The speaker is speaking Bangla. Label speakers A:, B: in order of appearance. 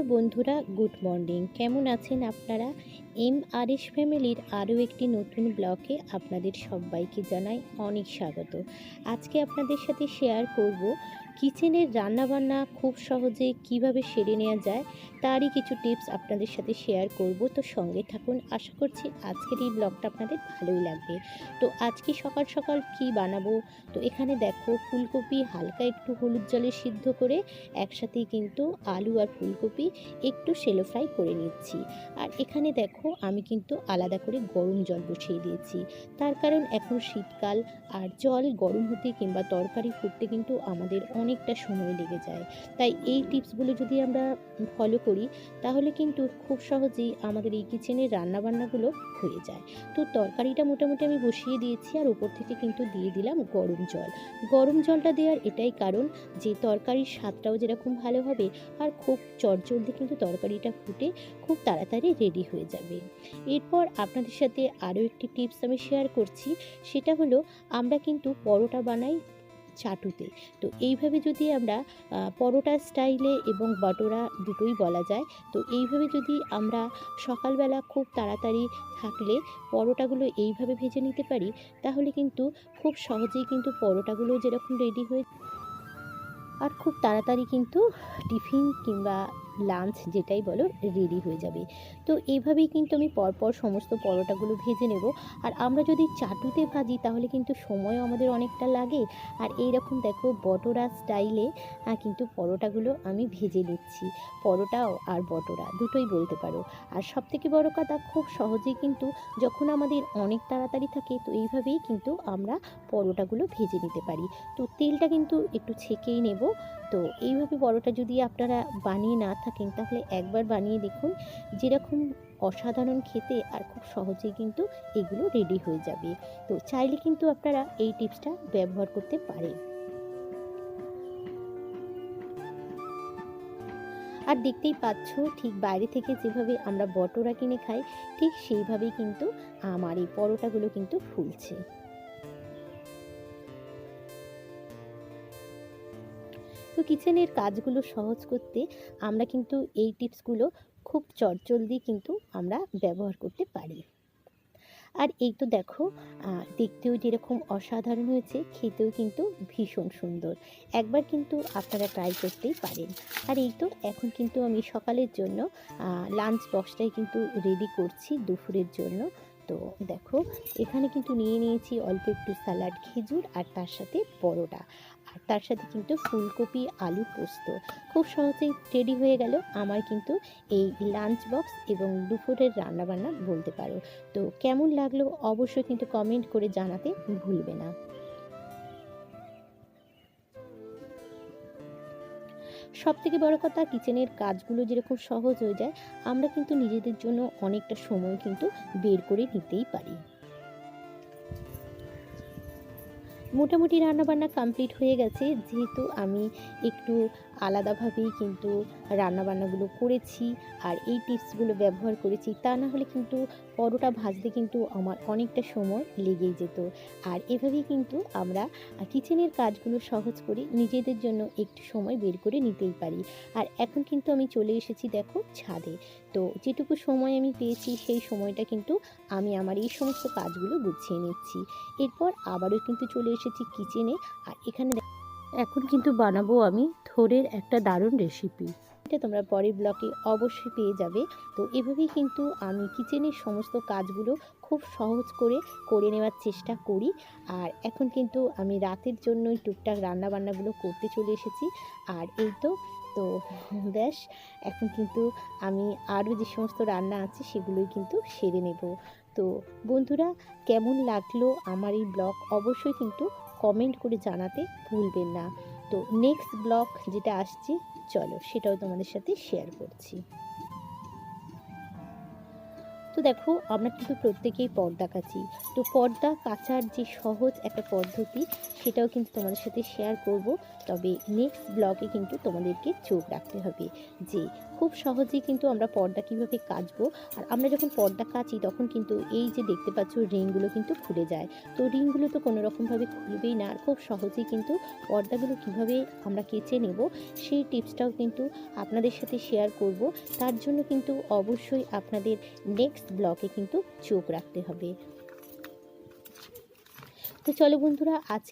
A: নমস্কার বন্ধুরা, গুড মর্নিং। কেমন আছেন আপনারা? এম আর এস ফ্যামিলির আরও একটি নতুন ব্লগে আপনাদের সবাইকে জানাই অনেক স্বাগত। আজকে আপনাদের সাথে শেয়ার করব, কিচেনের রান্নাবান্না খুব সহজে কীভাবে সেরে নেওয়া যায় তারই কিছু টিপস আপনাদের সাথে শেয়ার করব। তো সঙ্গে থাকুন, আশা করছি আজকের এই ব্লগটা আপনাদের ভালোই লাগবে। তো আজকে সকাল সকাল কি বানাবো? তো এখানে দেখো, ফুলকপি হালকা একটু হলুদ জলে সিদ্ধ করে একসাথেই কিন্তু আলু আর ফুলকপি একটু সেলো ফ্রাই করে নিচ্ছি। আর এখানে দেখো, আমি কিন্তু আলাদা করে গরম জল বসিয়ে দিয়েছি। তার কারণ এখন শীতকাল, আর জল গরম হতে কিংবা তরকারি ফুটতে কিন্তু আমাদের অনেকটা সময় লেগে যায়। তাই এই টিপসগুলো যদি আমরা ফলো করি, তাহলে কিন্তু খুব সহজেই আমাদের এই কিচেনের রান্নাবান্নাগুলো হয়ে যায়। তো তরকারিটা মোটামুটি আমি বসিয়ে দিয়েছি, আর উপর থেকে কিন্তু দিয়ে দিলাম গরম জল। গরম জলটা দেওয়ার এটাই কারণ যে তরকারির স্বাদটাও যেরকম ভালো হবে, আর খুব চটজলদি কিন্তু তরকারিটা ফুটে খুব তাড়াতাড়ি রেডি হয়ে যাবে। এরপর আপনাদের সাথে আরও একটি টিপস আমি শেয়ার করছি, সেটা হলো আমরা কিন্তু পরোটা বানাই চাটুতে। তো এইভাবে যদি আমরা পরোটা স্টাইলে এবং বটোরা দুটোই বলা যায়, তো এইভাবে যদি আমরা সকালবেলা খুব তাড়াতাড়ি থাকলে পরোটাগুলো এইভাবে ভেজে নিতে পারি, তাহলে কিন্তু খুব সহজেই কিন্তু পরোটাগুলো যেরকম রেডি হয়ে আর খুব তাড়াতাড়ি কিন্তু টিফিন কিংবা লাঞ্চ যেটাই বলো রেডি হয়ে যাবে। তো এইভাবেই কিন্তু আমি পরপর সমস্ত পরোটাগুলো ভেজে নেব। আর আমরা যদি চাটুতে ভাজি, তাহলে কিন্তু সময়ও আমাদের অনেকটা লাগে। আর এই রকম দেখো, বটরা স্টাইলে কিন্তু পরোটাগুলো আমি ভেজে নিচ্ছি। পরোটাও আর বটরা, দুটোই বলতে পারো। আর সব থেকে বড় কথা, খুব সহজেই কিন্তু যখন আমাদের অনেক তাড়াতাড়ি থাকে, তো এইভাবেই কিন্তু আমরা পরোটাগুলো ভেজে নিতে পারি। তো তেলটা কিন্তু একটু ছেঁকেই নেব। তো এইভাবে পরোটা যদি আপনারা বানিয়ে না থাকেন, তাহলে একবার বানিয়ে দেখুন যেরকম অসাধারণ খেতে আর খুব সহজেই কিন্তু এগুলো রেডি হয়ে যাবে। তো চাইলে কিন্তু আপনারা এই টিপসটা ব্যবহার করতে পারেন। আর দেখতেই পাচ্ছ ঠিক বাইরে থেকে যেভাবে আমরা বটরা কিনে খাই, ঠিক সেইভাবেই কিন্তু আমার এই পরোটাগুলো কিন্তু ফুলছে। তো কিচেনের কাজগুলো সহজ করতে আমরা কিন্তু এই টিপসগুলো খুব চটজলদি কিন্তু আমরা ব্যবহার করতে পারি। আর এই তো দেখো দেখতেও যেরকম অসাধারণ হয়েছে, খেতেও কিন্তু ভীষণ সুন্দর। একবার কিন্তু আপনারা ট্রাই করতেই পারেন। আর এই তো এখন কিন্তু আমি সকালের জন্য লাঞ্চ বক্সটাই কিন্তু রেডি করছি দুপুরের জন্য। তো দেখো, এখানে কিন্তু নিয়ে নিয়েছি অল্প একটু স্যালাড খেজুর আর তার সাথে পরোটা। আর তার সাথে কিন্তু ফুলকপি, আলু পোস্ত। খুব সহজেই রেডি হয়ে গেল আমার কিন্তু এই লাঞ্চ বক্স এবং দুপুরের রান্নাবান্না বলতে পারো। তো কেমন লাগল অবশ্যই কিন্তু কমেন্ট করে জানাতে ভুলবে না। সব থেকে বড় কথা কিচেনের কাজগুলো যেরকম সহজ হয়ে যায়, আমরা কিন্তু নিজেদের জন্য অনেকটা সময় কিন্তু বের করে নিতেই পারি। মোটামুটি রান্নাবান্না কমপ্লিট হয়ে গেছে, যেহেতু আমি একটু আলাদাভাবেই কিন্তু রান্নাবান্নাগুলো করেছি আর এই টিপসগুলো ব্যবহার করেছি। তা না হলে কিন্তু পরোটা ভাজতে কিন্তু আমার অনেকটা সময় লেগেই যেত। আর এভাবেই কিন্তু আমরা কিচেনের কাজগুলো সহজ করে নিজেদের জন্য একটু সময় বের করে নিতেই পারি। আর এখন কিন্তু আমি চলে এসেছি দেখো ছাদে। তো যেটুকু সময় আমি পেয়েছি সেই সময়টা কিন্তু আমি আমার এই সমস্ত কাজগুলো গুছিয়ে নিচ্ছি। এরপর আবারও কিন্তু চলে এসেছি কিচেনে আর এখানে এখন কিন্তু বানাবো আমি থোরের একটা দারুণ রেসিপি এটা তোমরা পরের ব্লকে অবশ্যই পেয়ে যাবে। তো এভাবেই কিন্তু আমি কিচেনের সমস্ত কাজগুলো খুব সহজ করে করে নেওয়ার চেষ্টা করি। আর এখন কিন্তু আমি রাতের জন্যই টুকটাক রান্নাবান্নাগুলো করতে চলে এসেছি। আর এই তো তো ব্যাস, এখন কিন্তু আমি আরও যে সমস্ত রান্না আছে সেগুলোই কিন্তু সেরে নেব। তো বন্ধুরা, কেমন লাগল আমার এই ব্লগ অবশ্যই কিন্তু কমেন্ট করে জানাতে ভুলবেন না। তো নেক্সট ব্লগ যেটা আসছে, চলো সেটাও তোমাদের সাথে শেয়ার করছি। তো দেখো, আমরা কিন্তু প্রত্যেকেই পর্দা কাচি। তো পর্দা কাচার যে সহজ একটা পদ্ধতি, সেটাও কিন্তু তোমাদের সাথে শেয়ার করব। তবে নেক্সট ব্লগে কিন্তু তোমাদেরকে চোখ রাখতে হবে যে খুব সহজেই কিন্তু আমরা পর্দা কীভাবে কাচবো, আর আমরা যখন পর্দা কাচি তখন কিন্তু এই যে দেখতে পাচ্ছ রিংগুলো কিন্তু খুলে যায়। তো রিংগুলো তো কোনো রকমভাবে খুলবেই না, আর খুব সহজেই কিন্তু পর্দাগুলো কীভাবে আমরা কেচে নেব সেই টিপসটাও কিন্তু আপনাদের সাথে শেয়ার করব। তার জন্য কিন্তু অবশ্যই আপনাদের নেক্সট ব্লকে কিন্তু চোখ রাখতে হবে। তো চলো বন্ধুরা, আজকে